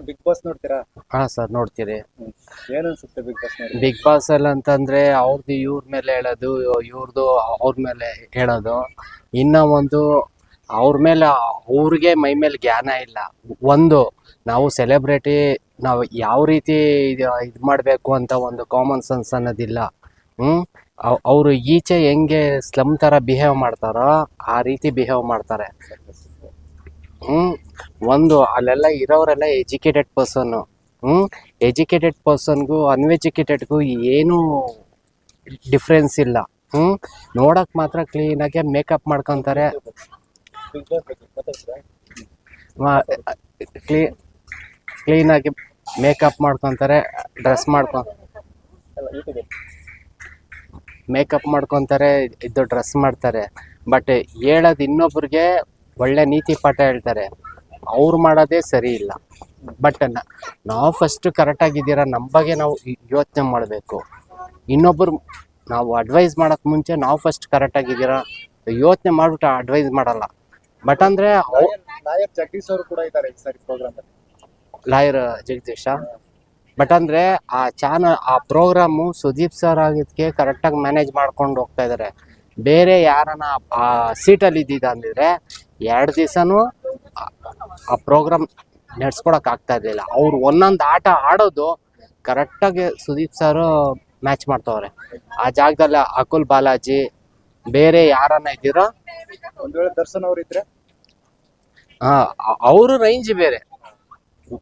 Big boss ನೋಡ್ತೀರಾ? ಹಾ sir ನೋಡ್ತೀರಿ. ಏನ್ ಅನ್ಸುತ್ತೆ ಬಿಗ್ ಬಾಸ್ ನೋಡಿ? ಬಿಗ್ ಬಾಸ್ ಅಲ್ಲಿ ಅಂತಂದ್ರೆ ಅವ್ರದ್ದು ಇವ್ರ ಮೇಲೆ ಹೇಳೋದು ಇವ್ರದ್ದು ಅವ್ರ ಮೇಲೆ ಹೇಳೋದು. ಇನ್ನ ಒಂದು ಅವ್ರ ಮೇಲೆ ಅವ್ರಿಗೆ ಮೈ ಮೇಲೆ ಜ್ಞಾನ ಇಲ್ಲ. ಒಂದು ನಾವು ಸೆಲೆಬ್ರಿಟಿ ನಾವು ಯಾವ ರೀತಿ ಇದು ಮಾಡಬೇಕು ಅಂತ ಒಂದು ಕಾಮನ್ ಸೆನ್ಸ್ ಅನ್ನೋದಿಲ್ಲ. ಹ್ಞೂ ಅವರು ಈಚೆ ಹೆಂಗೆ ಸ್ಲಮ್ ಥರ ಬಿಹೇವ್ ಮಾಡ್ತಾರೋ ಆ ರೀತಿ ಬಿಹೇವ್ ಮಾಡ್ತಾರೆ. ಹ್ಮ್? ಒಂದು ಅಲ್ಲೆಲ್ಲ ಇರೋರೆಲ್ಲ ಎಜುಕೇಟೆಡ್ ಪರ್ಸನ್ನು ಹ್ಞೂ ಎಜುಕೇಟೆಡ್ ಪರ್ಸನ್ಗೂ ಅನ್ಎಜುಕೇಟೆಡ್ಗೂ ಏನೂ ಡಿಫ್ರೆನ್ಸ್ ಇಲ್ಲ. ಹ್ಞೂ ನೋಡೋಕ್ಕೆ ಮಾತ್ರ ಕ್ಲೀನಾಗೆ ಮೇಕಪ್ ಮಾಡ್ಕೊತಾರೆ. ಕ್ಲೀ ಕ್ಲೀನಾಗಿ ಮೇಕಪ್ ಮಾಡ್ಕೊತಾರೆ ಡ್ರೆಸ್ ಮಾಡ್ಕೊ ಮೇಕಪ್ ಮಾಡ್ಕೊತಾರೆ, ಇದು ಡ್ರೆಸ್ ಮಾಡ್ತಾರೆ. ಬಟ್ ಹೇಳೋದು ಇನ್ನೊಬ್ರಿಗೆ ಒಳ್ಳೆ ನೀತಿ ಪಾಠ ಹೇಳ್ತಾರೆ. ಅವ್ರು ಮಾಡೋದೇ ಸರಿ ಇಲ್ಲ. ಬಟ್ ನಾವು ಫಸ್ಟ್ ಕರೆಕ್ಟಾಗಿದ್ದೀರಾ ನಮ್ಮ ಬಗ್ಗೆ ನಾವು ಯೋಚನೆ ಮಾಡಬೇಕು. ಇನ್ನೊಬ್ಬರು ನಾವು ಅಡ್ವೈಸ್ ಮಾಡೋಕ್ಕೆ ಮುಂಚೆ ನಾವು ಫಸ್ಟ್ ಕರೆಕ್ಟಾಗಿದ್ದೀರಾ ಯೋಚನೆ ಮಾಡಿಬಿಟ್ಟು ಅಡ್ವೈಸ್ ಮಾಡಲ್ಲ. ಬಟ್ ಅಂದರೆ ಲಾಯರ್ ಜಗದೀಶ್ ಅವರು ಕೂಡ ಇದ್ದಾರೆ ಸಾರಿ ಲಾಯರ್ ಜಗದೀಶ? ಬಟ್ ಅಂದರೆ ಆ ಚಾನಲ್ ಆ ಪ್ರೋಗ್ರಾಮು ಸುದೀಪ್ ಸರ್ ಆಗಿದ್ದಕ್ಕೆ ಕರೆಕ್ಟಾಗಿ ಮ್ಯಾನೇಜ್ ಮಾಡ್ಕೊಂಡು ಹೋಗ್ತಾ ಇದ್ದಾರೆ ಬೇರೆ ಯಾರನ್ನ ಆ ಸೀಟಲ್ಲಿ ಇದ್ದಿದ್ದ ಅಂದಿದ್ರೆ ಎರಡು ದಿವಸನೂ ಆ ಪ್ರೋಗ್ರಾಮ್ ನಡ್ಸ್ಕೊಡಕ್ ಆಗ್ತಾ ಇರ್ಲಿಲ್ಲ. ಅವ್ರು ಒಂದೊಂದು ಆಟ ಆಡೋದು ಕರೆಕ್ಟಾಗಿ ಸುದೀಪ್ ಸರ್ ಮ್ಯಾಚ್ ಮಾಡ್ತವ್ರೆ. ಆ ಜಾಗದಲ್ಲಿ ಅಕುಲ್ ಬಾಲಾಜಿ ಬೇರೆ ಯಾರನ್ನ ಇದ್ದೀರೋ ಒಂದ್ ವೇಳೆ ದರ್ಶನ್ ಅವ್ರು ಇದ್ರೆ? ಅವರು ರೇಂಜ್ ಬೇರೆ.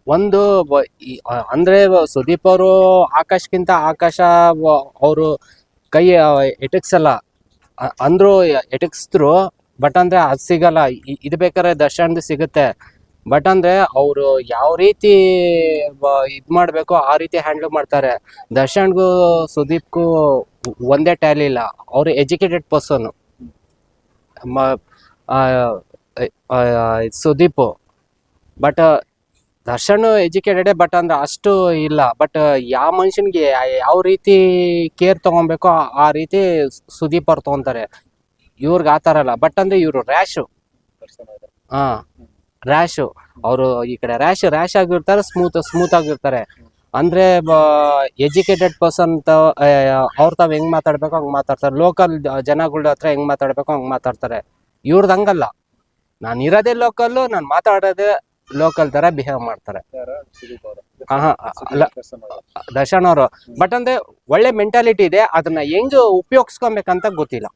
ಒಂದು ಬ- ಈ- ಅಂದ್ರೆ ಸುದೀಪ್ ಅವರು ಆಕಾಶ್ಗಿಂತ ಆಕಾಶ ಅವರು ಕೈ ಎಟಕ್ಸಲ್ಲ. ಅಂದ್ರು ಎಟಕ್ಸಿದ್ರು. ಬಟ್ ಅಂದ್ರೆ ಅದು ಸಿಗಲ್ಲ. ಇದು ಬೇಕಾದ್ರೆ ದರ್ಶನ್ದು ಸಿಗುತ್ತೆ. ಬಟ್ ಅಂದ್ರೆ ಅವರು ಯಾವ ರೀತಿ ಇದ್ ಮಾಡ್ಬೇಕು ಆ ರೀತಿ ಹ್ಯಾಂಡಲ್ ಮಾಡ್ತಾರೆ. ದರ್ಶನ್ಗೂ ಸುದೀಪ್ಗೂ ಒಂದೇ ಟ್ಯಾಲಿ ಇಲ್ಲ. ಅವರು educated person Sudeep. But Darshan educated but ಅಂದ್ರೆ ಅಷ್ಟು ಇಲ್ಲ. ಬಟ್ ಯಾವ ಮನುಷ್ಯನಿಗೆ ಯಾವ ರೀತಿ ಕೇರ್ ತಗೊಬೇಕು ಆ ರೀತಿ ಸುದೀಪ್ ಅವ್ರು ತಗೊಂತಾರೆ. ಇವ್ರಿಗೆ ಆ ಥರ ಅಲ್ಲ. ಬಟ್ ಅಂದ್ರೆ ಇವರು ರ್ಯಾಶು ಹ ರ್ಯಾಶು ಅವರು ಈ ಕಡೆ ರ್ಯಾಶ್ ರ್ಯಾಶ್ ಆಗಿರ್ತಾರೆ ಸ್ಮೂತ್ ಸ್ಮೂತ್ ಆಗಿರ್ತಾರೆ. ಅಂದ್ರೆ ಎಜುಕೇಟೆಡ್ ಪರ್ಸನ್ ಅವ್ರ ತಾವ್ ಹೆಂಗ್ ಮಾತಾಡ್ಬೇಕು ಹಂಗ್ ಮಾತಾಡ್ತಾರೆ. ಲೋಕಲ್ ಜನಗಳ ಹತ್ರ ಹೆಂಗ್ ಮಾತಾಡ್ಬೇಕು ಹಂಗ್ ಮಾತಾಡ್ತಾರೆ. ಇವ್ರದ್ದು ಹಂಗಲ್ಲ. ನಾನು ಇರೋದೇ ಲೋಕಲ್ಲು ನಾನು ಮಾತಾಡೋದೇ ಲೋಕಲ್ ತರ ಬಿಹೇವ್ ಮಾಡ್ತಾರೆ. ದರ್ಶನ್ ಅವರು. ಬಟ್ ಅಂದ್ರೆ ಒಳ್ಳೆ ಮೆಂಟಾಲಿಟಿ ಇದೆ. ಅದನ್ನ ಹೆಂಗ್ ಉಪಯೋಗಿಸ್ಕೊಬೇಕಂತ ಗೊತ್ತಿಲ್ಲ.